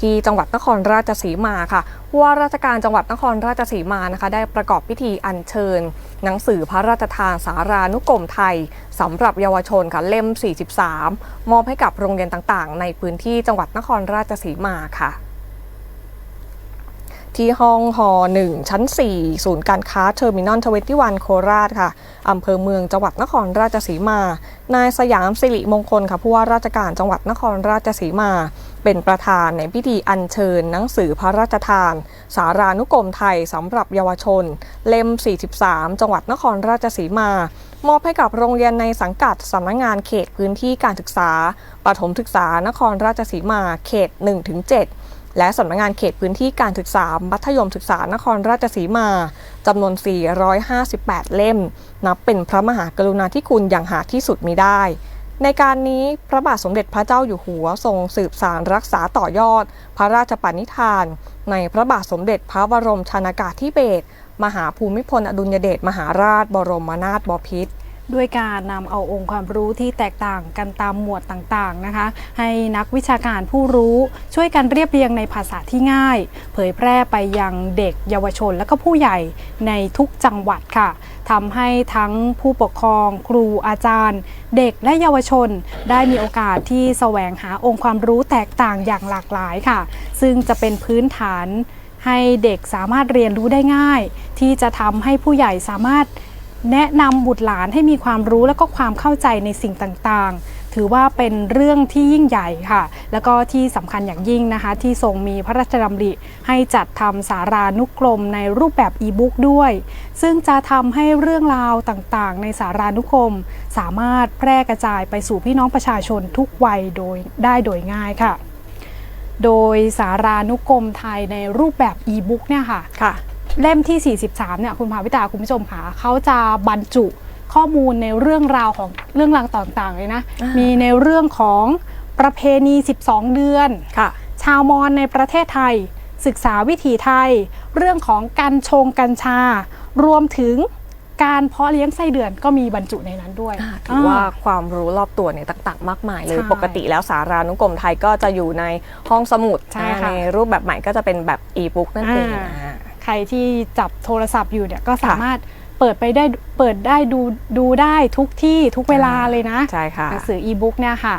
ที่จังหวัดนครราชสีมาค่ะผู้ว่าราชการจังหวัดนครราชสีมานะคะ ได้ประกอบพิธีอัญเชิญ หนังสือพระราชทานสารานุกรมไทยสำหรับเยาวชนค่ะเล่ม 43 มอบให้กับโรงเรียนต่างๆ ในพื้นที่จังหวัดนครราชสีมาค่ะที่ห้องหอ1ชั้น 4 ศูนย์การค้าเทอร์มินอลทเวนตี้วันโคราชค่ะอำเภอเมืองจังหวัดนครราชสีมา นายสยามสิริมงคลค่ะผู้ว่าราชการจังหวัดนครราชสีมา เป็นประธานในพิธีอัญเชิญหนังสือพระราชทาน สารานุกรมไทยสำหรับเยาวชน เล่ม 43 จังหวัดนครราชสีมา มอบให้กับโรงเรียนในสังกัดสำนักงานเขตพื้นที่การศึกษาประถมศึกษานครราชสีมาเขต 1-7 และสำนักงานเขตพื้นที่การศึกษามัธยมศึกษานครราชสีมาจำนวน 458 เล่ม นับเป็นพระมหากรุณาธิคุณอย่างหาที่สุดมิได้ ในการนี้พระบาทสมเด็จพระเจ้าอยู่หัวทรงสืบสารรักษาต่อยอด พระราชปณิธาน ในพระบาทสมเด็จพระบรมชนากาธิเบศรมหาภูมิพลอดุลยเดชมหาราชบรมนาถบพิตร ด้วยการนำเอาองค์ความรู้ที่แตกต่างกันตามหมวดต่างๆนะคะ ให้นักวิชาการผู้รู้ช่วยกันเรียบเรียงในภาษาที่ง่าย เผยแพร่ไปยังเด็กเยาวชนและก็ผู้ใหญ่ในทุกจังหวัดค่ะทำให้ทั้งผู้ปกครอง ครูอาจารย์ เด็กและเยาวชน ได้มีโอกาสที่แสวงหาองค์ความรู้แตกต่างอย่างหลากหลายค่ะ ซึ่งจะเป็นพื้นฐานให้เด็กสามารถเรียนรู้ได้ง่าย ที่จะทำให้ผู้ใหญ่สามารถ แนะนำบุตรหลานให้มีความรู้และก็ความเข้าใจในสิ่งต่างๆ ถือว่าเป็นเรื่องที่ยิ่งใหญ่ค่ะ แล้วก็ที่สำคัญอย่างยิ่งนะคะ ที่ทรงมีพระราชดำริให้จัดทำสารานุกรมในรูปแบบอีบุ๊กด้วย ซึ่งจะทำให้เรื่องราวต่างๆ ในสารานุกรม สามารถแพร่กระจายไปสู่พี่น้องประชาชนทุกวัยโดยได้โดยง่ายค่ะ โดยสารานุกรมไทยในรูปแบบอีบุ๊กเนี่ยค่ะคะ เล่มที่ 43 เนี่ยคุณภาวิตาคุณผู้ชมค่ะเขาจะบรรจุข้อมูลในเรื่องราวของเรื่องราวต่างๆเลยนะอ่ามีมีในเรื่องของประเพณี 12 เดือนค่ะชาวมอญในประเทศไทย ศึกษาวิถีไทย เรื่องของการชงกัญชา รวมถึงการเพาะเลี้ยงไส้เดือนก็มีบรรจุในนั้นด้วยถือว่าความรู้รอบตัวเนี่ยต่างๆ มากมายเลยใช่ปกติแล้วสารานุกรมไทยก็จะอยู่ในห้องสมุดใช่นะค่ะในรูปแบบใหม่ก็จะเป็นแบบอีบุ๊กนั่นเองอ่าอ่าใค รที่จับโทรศัพท์อยู่เนี่ยก็สามารถเปิดไปได้เปิดได้ดูดูได้ทุกที่ทุกเวลาเลยนะใช่ค่ะหนังสืออีบุ๊กเนี่ยค่ะ